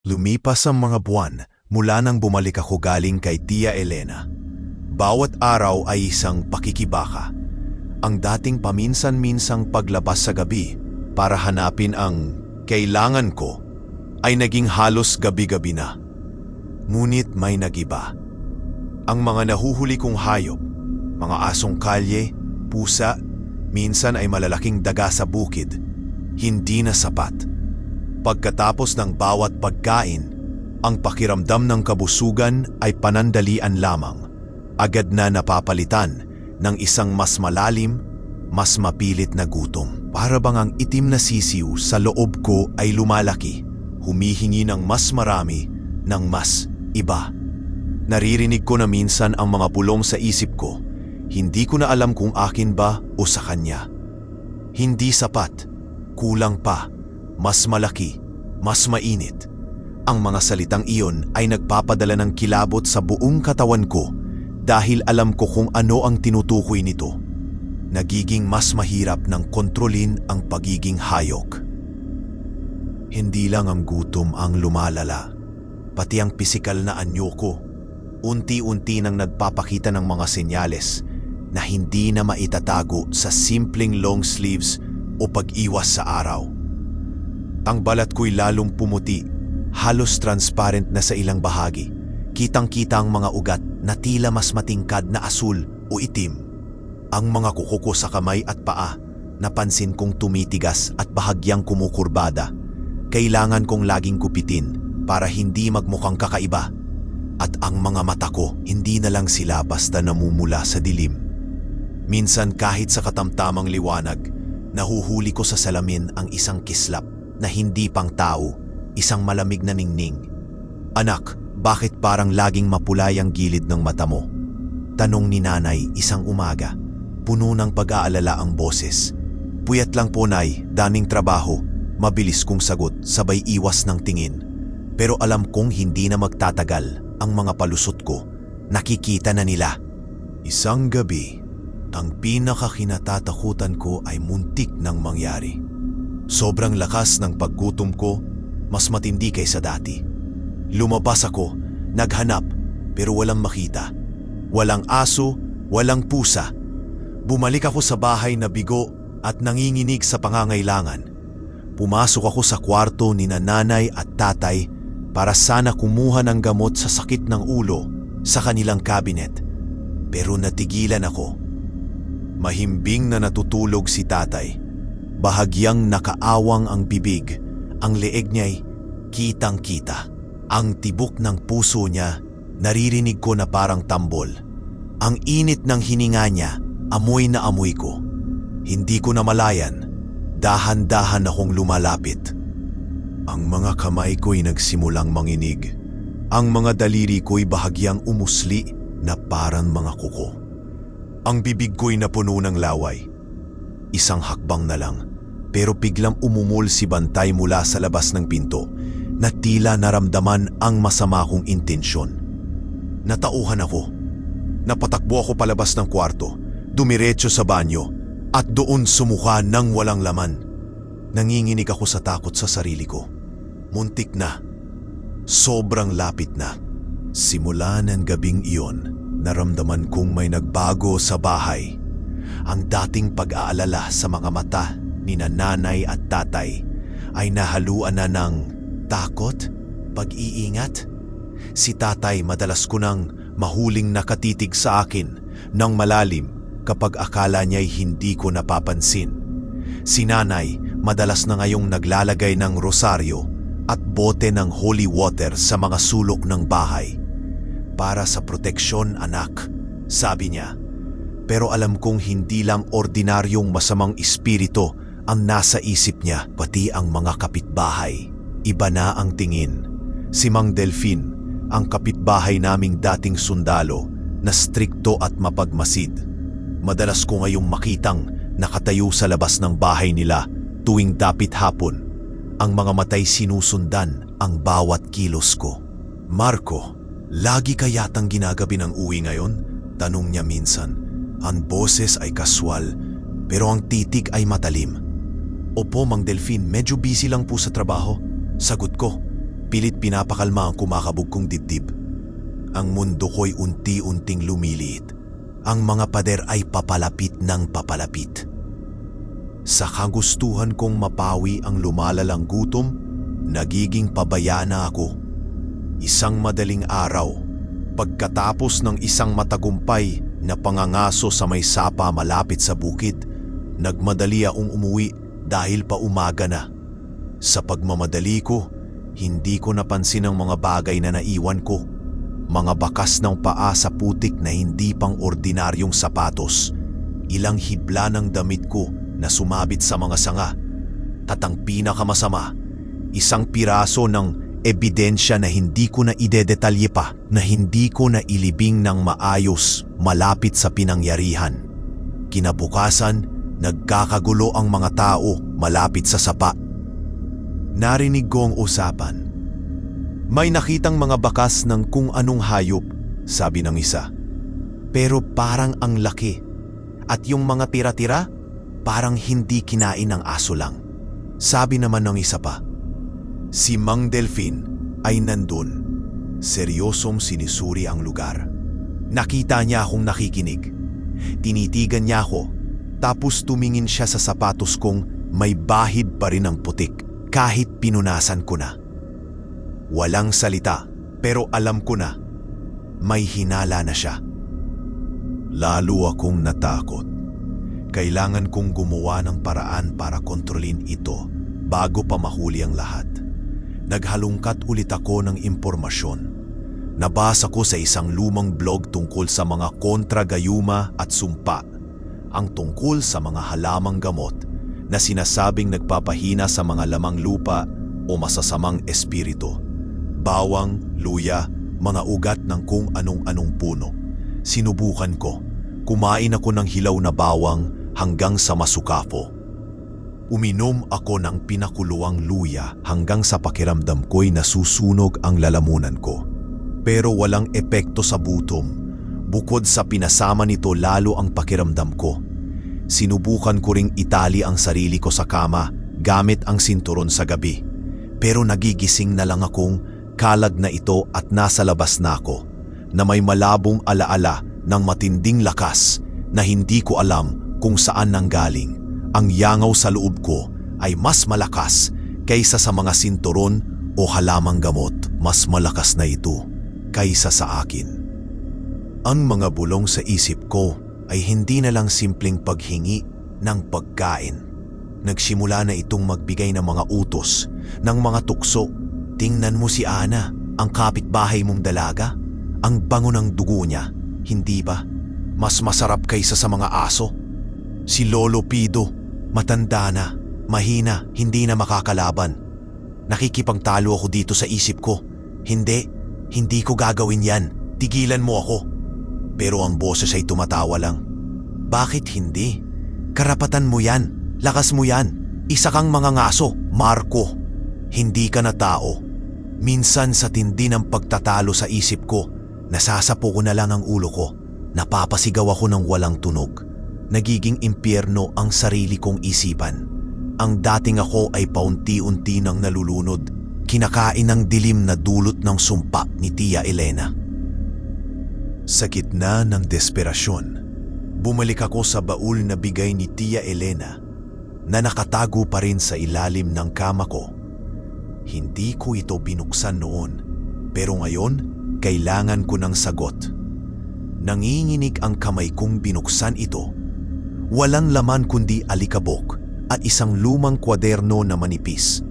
Lumipas ang mga buwan mula nang bumalik ako galing kay Tia Elena. Bawat araw ay isang pakikibaka. Ang dating paminsan-minsang paglabas sa gabi para hanapin ang kailangan ko ay naging halos gabi-gabi na. Ngunit may nagiba. Ang mga nahuhuli kong hayop, mga asong kalye, pusa, minsan ay malalaking daga sa bukid, hindi na sapat. Pagkatapos ng bawat pagkain, ang pakiramdam ng kabusugan ay panandalian lamang. Agad na napapalitan ng isang mas malalim, mas mapilit na gutom. Para bang ang itim na sisiw sa loob ko ay lumalaki, humihingi ng mas marami, ng mas iba. Naririnig ko na minsan ang mga bulong sa isip ko. Hindi ko na alam kung akin ba o sa kanya. Hindi sapat, kulang pa, mas malaki, mas mainit. Ang mga salitang iyon ay nagpapadala ng kilabot sa buong katawan ko dahil alam ko kung ano ang tinutukoy nito. Nagiging mas mahirap ng kontrolin ang pagiging hayok. Hindi lang ang gutom ang lumalala, pati ang pisikal na anyo ko. Unti-unti nang nagpapakita ng mga senyales na hindi na maitatago sa simpleng long sleeves o pag-iwas sa araw. Ang balat ko'y lalong pumuti, halos transparent na sa ilang bahagi. Kitang-kita ang mga ugat na tila mas matingkad na asul o itim. Ang mga kuko ko sa kamay at paa, napansin kong tumitigas at bahagyang kumukurbada. Kailangan kong laging kupitin para hindi magmukhang kakaiba. At ang mga mata ko, hindi na lang sila basta namumula sa dilim. Minsan kahit sa katamtamang liwanag, nahuhuli ko sa salamin ang isang kislap na hindi pang tao, isang malamig na ningning. Anak, bakit parang laging mapulay ang gilid ng mata mo? Tanong ni nanay isang umaga. Puno ng pag-aalala ang boses. Puyat lang po nay, daming trabaho. Mabilis kong sagot, sabay iwas ng tingin. Pero alam kong hindi na magtatagal ang mga palusot ko. Nakikita na nila. Isang gabi, ang pinakakinatatakutan ko ay muntik nang mangyari. Sobrang lakas ng paggutom ko, mas matindi kaysa dati. Lumabas ako, naghanap, pero walang makita. Walang aso, walang pusa. Bumalik ako sa bahay na bigo at nanginginig sa pangangailangan. Pumasok ako sa kwarto ni nanay at tatay para sana kumuha ng gamot sa sakit ng ulo sa kanilang kabinet. Pero natigilan ako. Mahimbing na natutulog si tatay Bahagyang nakaawang ang bibig, ang leeg niya'y kitang-kita. Ang tibok ng puso niya, naririnig ko na parang tambol. Ang init ng hininga niya, amoy na amoy ko. Hindi ko na malayan, dahan-dahan akong lumalapit. Ang mga kamay ko'y nagsimulang manginig. Ang mga daliri ko'y bahagyang umusli na parang mga kuko. Ang bibig ko'y napuno ng laway. Isang hakbang na lang pero biglang umumol si Bantay mula sa labas ng pinto na tila naramdaman ang masama kong intensyon. Natauhan ako. Napatakbo ako palabas ng kwarto, dumiretso sa banyo at doon sumuka ng walang laman. Nanginginig ako sa takot sa sarili ko. Muntik na. Sobrang lapit na. Simula ng gabing iyon, naramdaman kong may nagbago sa bahay. Ang dating pag-aalala sa mga mata ni nanay at tatay ay nahaluan na ng takot, pag-iingat. Si tatay madalas ko nang mahuling nakatitig sa akin ng malalim kapag akala niya'y hindi ko napapansin. Si nanay madalas na ngayong naglalagay ng rosaryo at bote ng holy water sa mga sulok ng bahay. Para sa proteksyon anak, sabi niya. Pero alam kong hindi lang ordinaryong masamang espiritu ang nasa isip niya, pati ang mga kapitbahay. Iba na ang tingin. Si Mang Delfin, ang kapitbahay naming dating sundalo na strikto at mapagmasid. Madalas ko ngayong makitang nakatayo sa labas ng bahay nila tuwing dapit hapon. Ang mga matay sinusundan ang bawat kilos ko. Marco, lagi ka yatang ginagabi ng uwi ngayon? Tanong niya minsan. Ang boses ay kaswal pero ang titig ay matalim. Opo, Mang Delfin, medyo busy lang po sa trabaho. Sagot ko. Pilit pinapakalma ang kumakabog kong dibdib. Ang mundo ko'y unti-unting lumiliit. Ang mga pader ay papalapit ng papalapit. Sa kagustuhan kong mapawi ang lumalalang gutom, nagiging pabaya na ako. Isang madaling araw, pagkatapos ng isang matagumpay na pangangaso sa may sapa malapit sa bukid, nagmadali akong umuwi dahil pa umaga na. Sa pagmamadali ko, hindi ko napansin ang mga bagay na naiwan ko. Mga bakas ng paa sa putik na hindi pang ordinaryong sapatos. Ilang hibla ng damit ko na sumabit sa mga sanga. At ang pinakamasama, isang piraso ng ebidensya na hindi ko na idedetalye pa, na hindi ko na ilibing ng maayos malapit sa pinangyarihan. Kinabukasan, nagkakagulo ang mga tao malapit sa sapa. Narinig ko ang usapan. May nakitang mga bakas ng kung anong hayop, sabi ng isa. Pero parang ang laki. At yung mga tira-tira, parang hindi kinain ng aso lang. Sabi naman ng isa pa. Si Mang Delfin ay nandun. Seryosong sinisuri ang lugar. Nakita niya akong nakikinig. Tinitigan niya ako, tapos tumingin siya sa sapatos kong may bahid pa rin ang putik kahit pinunasan ko na. Walang salita, pero alam ko na, may hinala na siya. Lalo akong natakot. Kailangan kong gumawa ng paraan para kontrolin ito bago pa mahuli ang lahat. Naghalungkat ulit ako ng impormasyon. Nabasa ko sa isang lumang blog tungkol sa mga kontra-gayuma at sumpa, ang tungkol sa mga halamang gamot na sinasabing nagpapahina sa mga lamang lupa o masasamang espiritu. Bawang, luya, mga ugat ng kung anong-anong puno. Sinubukan ko. Kumain ako ng hilaw na bawang hanggang sa masukafo. Uminom ako ng pinakuluang luya hanggang sa pakiramdam ko'y nasusunog ang lalamunan ko. Pero walang epekto sa butom. Bukod sa pinasama nito lalo ang pakiramdam ko. Sinubukan ko ring itali ang sarili ko sa kama gamit ang sinturon sa gabi. Pero nagigising na lang akong kalag na ito at nasa labas na ako na may malabong alaala ng matinding lakas na hindi ko alam kung saan nanggaling. Ang yangaw sa loob ko ay mas malakas kaysa sa mga sinturon o halamang gamot. Mas malakas na ito kaysa sa akin. Ang mga bulong sa isip ko ay hindi na lang simpleng paghingi ng pagkain. Nagsimula na itong magbigay ng mga utos, ng mga tukso. Tingnan mo si Ana, ang kapitbahay mong dalaga. Ang bango ng dugo niya, hindi ba? Mas masarap kaysa sa mga aso. Si Lolo Pido, matanda na, mahina, hindi na makakalaban. Nakikipagtalo ako dito sa isip ko. Hindi, hindi ko gagawin yan. Tigilan mo ako. Pero ang boses ay tumatawa lang. Bakit hindi? Karapatan mo yan. Lakas mo yan. Isa kang mga ngaso, Marco. Hindi ka na tao. Minsan sa tindi ng pagtatalo sa isip ko, nasasapo ko na lang ang ulo ko. Napapasigaw ako ng walang tunog. Nagiging impyerno ang sarili kong isipan. Ang dating ako ay paunti-unti nang nalulunod. Kinakain ng dilim na dulot ng sumpa ni Tia Elena. Sa gitna ng desperasyon, bumalik ako sa baul na bigay ni Tia Elena na nakatago pa rin sa ilalim ng kama ko. Hindi ko ito binuksan noon, pero ngayon kailangan ko ng sagot. Nanginginig ang kamay kong binuksan ito. Walang laman kundi alikabok at isang lumang kwaderno na manipis.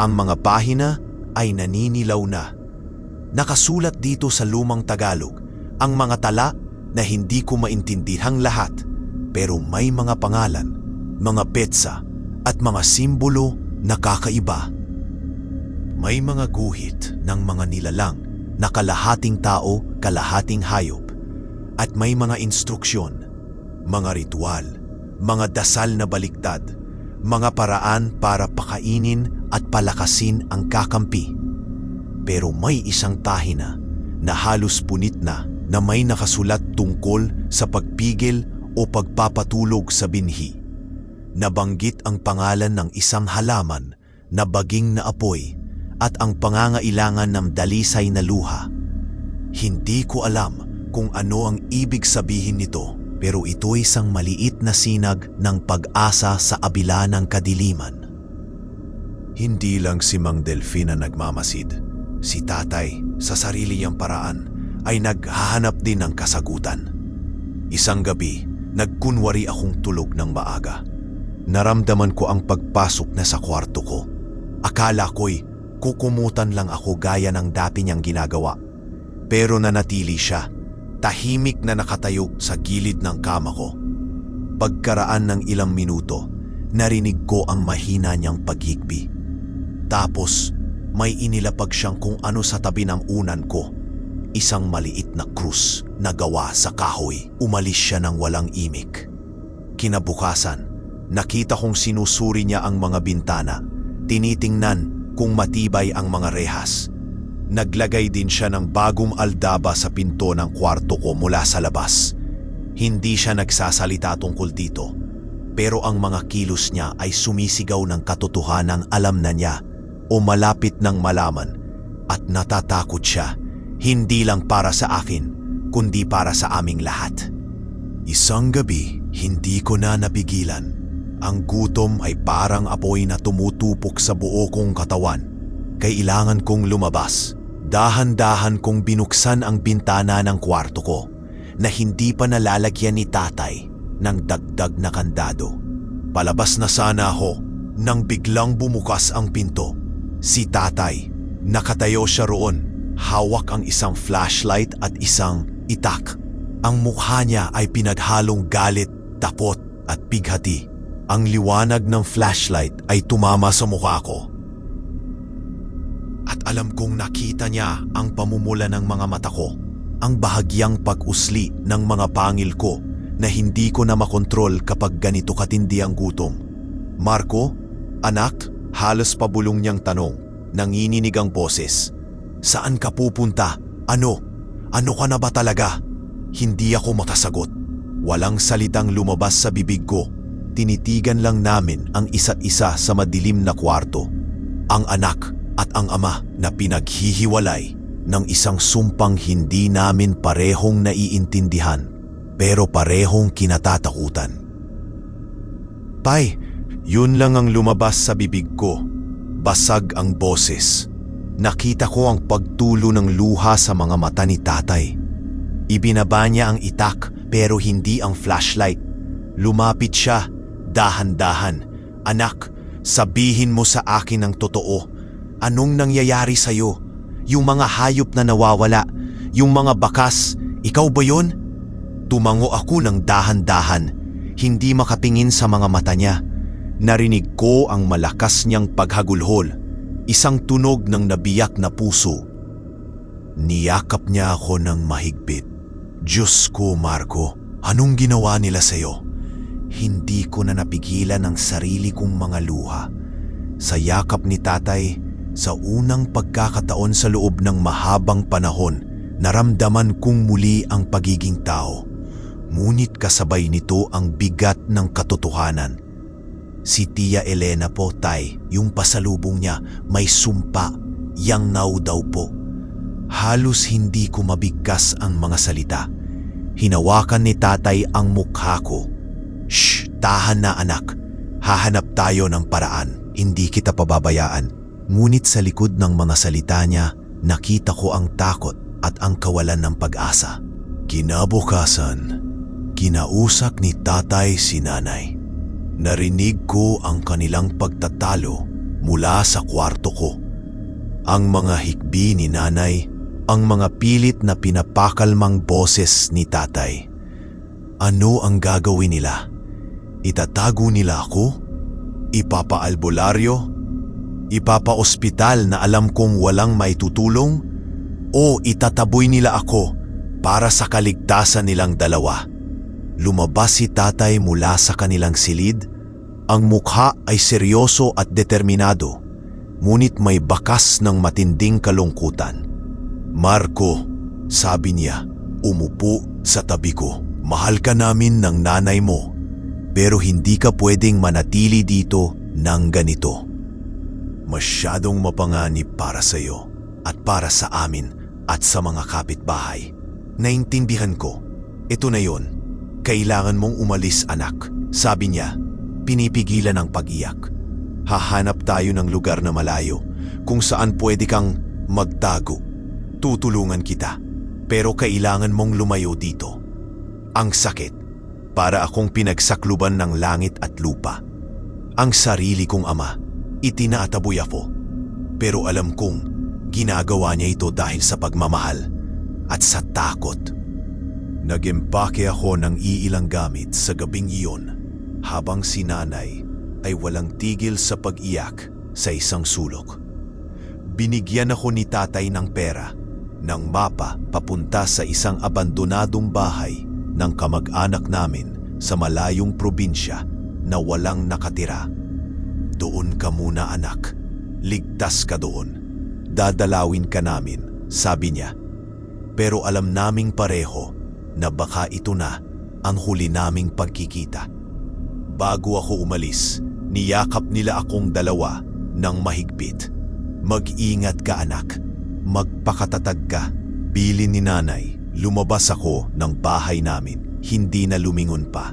Ang mga pahina ay naninilaw na. Nakasulat dito sa lumang Tagalog ang mga tala na hindi ko maintindihang lahat pero may mga pangalan, mga petsa at mga simbolo na kakaiba. May mga guhit ng mga nilalang na kalahating tao, kalahating hayop at may mga instruksyon, mga ritual, mga dasal na baliktad, mga paraan para pakainin at palakasin ang kakampi. Pero may isang tahina na halos punit na na may nakasulat tungkol sa pagpigil o pagpapatulog sa binhi. Nabanggit ang pangalan ng isang halaman na baging na apoy at ang pangangailangan ng dalisay na luha. Hindi ko alam kung ano ang ibig sabihin nito pero ito isang maliit na sinag ng pag-asa sa abila ng kadiliman. Hindi lang si Mang Delfina nagmamasid. Si tatay, sa sarili niyang paraan, ay naghahanap din ng kasagutan. Isang gabi, nagkunwari akong tulog ng maaga. Naramdaman ko ang pagpasok na sa kwarto ko. Akala ko'y kukumutan lang ako gaya ng dati niyang ginagawa. Pero nanatili siya, tahimik na nakatayo sa gilid ng kama ko. Pagkaraan ng ilang minuto, narinig ko ang mahina niyang paghigbi. Tapos, may inilapag siyang kung ano sa tabi ng unan ko. Isang maliit na krus na gawa sa kahoy. Umalis siya ng walang imik. Kinabukasan, nakita kong sinusuri niya ang mga bintana. Tinitingnan kung matibay ang mga rehas. Naglagay din siya ng bagong aldaba sa pinto ng kwarto ko mula sa labas. Hindi siya nagsasalita tungkol dito. Pero ang mga kilos niya ay sumisigaw ng katotohanan alam na niya o malapit ng malaman at natatakot siya hindi lang para sa akin kundi para sa aming lahat. Isang gabi, hindi ko na napigilan. Ang gutom ay parang apoy na tumutupok sa buo kong katawan. Kailangan kong lumabas. Dahan-dahan kong binuksan ang bintana ng kwarto ko na hindi pa nalalagyan ni tatay ng dagdag na kandado. Palabas na sana ako nang biglang bumukas ang pinto. Si tatay, nakatayo siya roon, hawak ang isang flashlight at isang itak. Ang mukha niya ay pinaghalong galit, tapot at bighati. Ang liwanag ng flashlight ay tumama sa mukha ko. At alam kong nakita niya ang pamumula ng mga mata ko, ang bahagyang pag-usli ng mga pangil ko na hindi ko na makontrol kapag ganito katindi ang gutom. Marco, anak, halos pabulong niyang tanong, nanginginig ang boses. Saan ka pupunta? Ano? Ano ka na ba talaga? Hindi ako makasagot. Walang salitang lumabas sa bibig ko. Tinitigan lang namin ang isa't isa sa madilim na kwarto. Ang anak at ang ama na pinaghihiwalay ng isang sumpang hindi namin parehong naiintindihan pero parehong kinatatakutan. Tay, yun lang ang lumabas sa bibig ko. Basag ang boses. Nakita ko ang pagtulo ng luha sa mga mata ni tatay. Ibinaba niya ang itak pero hindi ang flashlight. Lumapit siya, dahan-dahan. Anak, sabihin mo sa akin ang totoo. Anong nangyayari sa'yo? Yung mga hayop na nawawala, yung mga bakas, ikaw ba yon? Tumango ako ng dahan-dahan, hindi makatingin sa mga mata niya. Narinig ko ang malakas niyang paghagulhol, isang tunog ng nabiyak na puso. Niyakap niya ako ng mahigpit. Diyos ko, Marco, anong ginawa nila sa'yo? Hindi ko na napigilan ang sarili kong mga luha. Sa yakap ni tatay, sa unang pagkakataon sa loob ng mahabang panahon, naramdaman kong muli ang pagiging tao. Ngunit kasabay nito ang bigat ng katotohanan. Si Tia Elena po, tay, yung pasalubong niya, may sumpa, yang now daw po. Halos hindi ko mabigkas ang mga salita. Hinawakan ni tatay ang mukha ko. Shh, tahan na anak. Hahanap tayo ng paraan. Hindi kita pababayaan. Ngunit sa likod ng mga salita niya, nakita ko ang takot at ang kawalan ng pag-asa. Kinabukasan, kinausak ni tatay si nanay. Narinig ko ang kanilang pagtatalo mula sa kwarto ko. Ang mga hikbi ni nanay, ang mga pilit na pinapakalmang boses ni tatay. Ano ang gagawin nila? Itatago nila ako? Ipapaalbularyo? Ipapa-ospital na alam kong walang may tutulong? O itataboy nila ako para sa kaligtasan nilang dalawa? Lumabas si tatay mula sa kanilang silid. Ang mukha ay seryoso at determinado, ngunit may bakas ng matinding kalungkutan. Marco, sabi niya, umupo sa tabi ko. Mahal ka namin ng nanay mo, pero hindi ka pwedeng manatili dito ng ganito. Masyadong mapanganib para sa iyo at para sa amin at sa mga kapitbahay. Naintindihan ko. Ito na yon. Kailangan mong umalis anak. Sabi niya, pinipigilan ang pag-iyak. Hahanap tayo ng lugar na malayo kung saan pwede kang magtago. Tutulungan kita. Pero kailangan mong lumayo dito. Ang sakit. Para akong pinagsakluban ng langit at lupa. Ang sarili kong ama, itinataboy ako. Pero alam kong ginagawa niya ito dahil sa pagmamahal at sa takot. Nagimpake ako ng iilang gamit sa gabing iyon habang si nanay ay walang tigil sa pag-iyak sa isang sulok. Binigyan ako ni tatay ng pera ng mapa papunta sa isang abandonadong bahay ng kamag-anak namin sa malayong probinsya na walang nakatira. Doon ka muna anak, ligtas ka doon. Dadalawin ka namin, sabi niya. Pero alam naming pareho na baka ito na ang huli naming pagkikita. Bago ako umalis, niyakap nila akong dalawa ng mahigpit. Mag-ingat ka anak, magpakatatag ka. Bilin ni nanay, lumabas ako ng bahay namin, hindi na lumingon pa.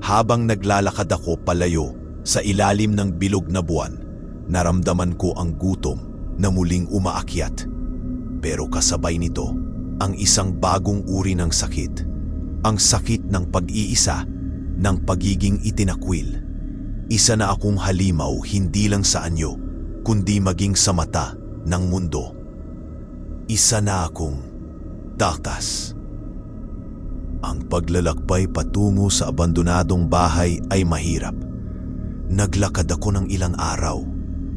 Habang naglalakad ako palayo sa ilalim ng bilog na buwan, naramdaman ko ang gutom na muling umaakyat. Pero kasabay nito, ang isang bagong uri ng sakit. Ang sakit ng pag-iisa, ng pagiging itinakwil. Isa na akong halimaw hindi lang sa anyo, kundi maging sa mata ng mundo. Isa na akong takas. Ang paglalakbay patungo sa abandonadong bahay ay mahirap. Naglakad ako ng ilang araw,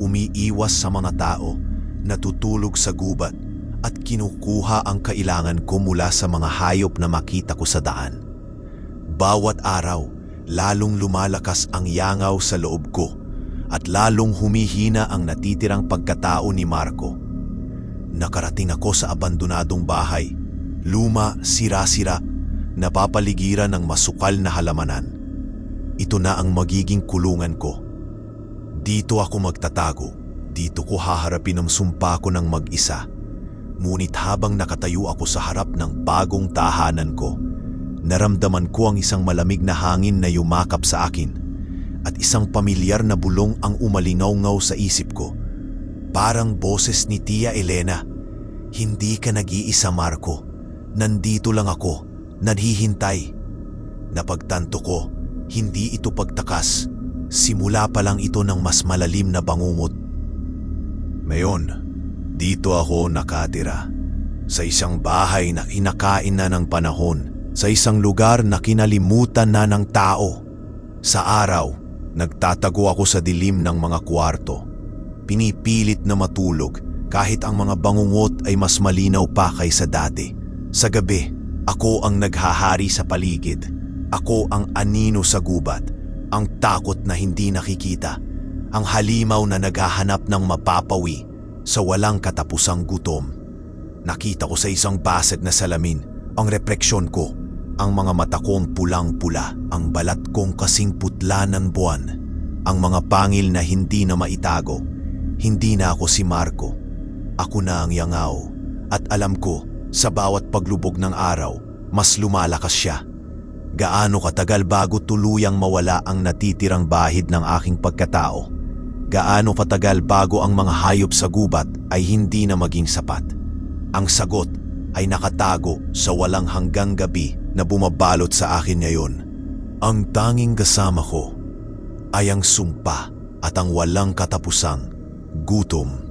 umiiwas sa mga tao, natutulog sa gubat at kinukuha ang kailangan ko mula sa mga hayop na makita ko sa daan. Bawat araw, lalong lumalakas ang yangaw sa loob ko at lalong humihina ang natitirang pagkatao ni Marco. Nakarating ako sa abandonadong bahay, luma, sira-sira, napapaligiran ng masukal na halamanan. Ito na ang magiging kulungan ko. Dito ako magtatago, dito ko haharapin ang sumpa ko ng mag-isa. Ngunit habang nakatayo ako sa harap ng bagong tahanan ko, naramdaman ko ang isang malamig na hangin na yumakap sa akin at isang pamilyar na bulong ang umalingaw-ngaw sa isip ko. Parang boses ni Tia Elena. Hindi ka nag-iisa Marco. Nandito lang ako, naghihintay. Napagtanto ko, hindi ito pagtakas. Simula pa lang ito ng mas malalim na bangungot. Ngayon, dito ako nakatira. Sa isang bahay na kinakain na ng panahon. Sa isang lugar na kinalimutan na ng tao. Sa araw, nagtatago ako sa dilim ng mga kwarto. Pinipilit na matulog kahit ang mga bangungot ay mas malinaw pa kaysa dati. Sa gabi, ako ang naghahari sa paligid. Ako ang anino sa gubat. Ang takot na hindi nakikita. Ang halimaw na naghahanap ng mapapawi sa walang katapusang gutom. Nakita ko sa isang basag na salamin ang repreksyon ko. Ang mga mata kong pulang-pula, ang balat kong kasing putla ng buwan, ang mga pangil na hindi na maitago. Hindi na ako si Marco. Ako na ang yangaw. At alam ko, sa bawat paglubog ng araw, mas lumalakas siya. Gaano katagal bago tuluyang mawala ang natitirang bahid ng aking pagkatao? Gaano katagal bago ang mga hayop sa gubat ay hindi na maging sapat? Ang sagot ay nakatago sa walang hanggang gabi na bumabalot sa akin ngayon. Ang tanging kasama ko ay ang sumpa at ang walang katapusang gutom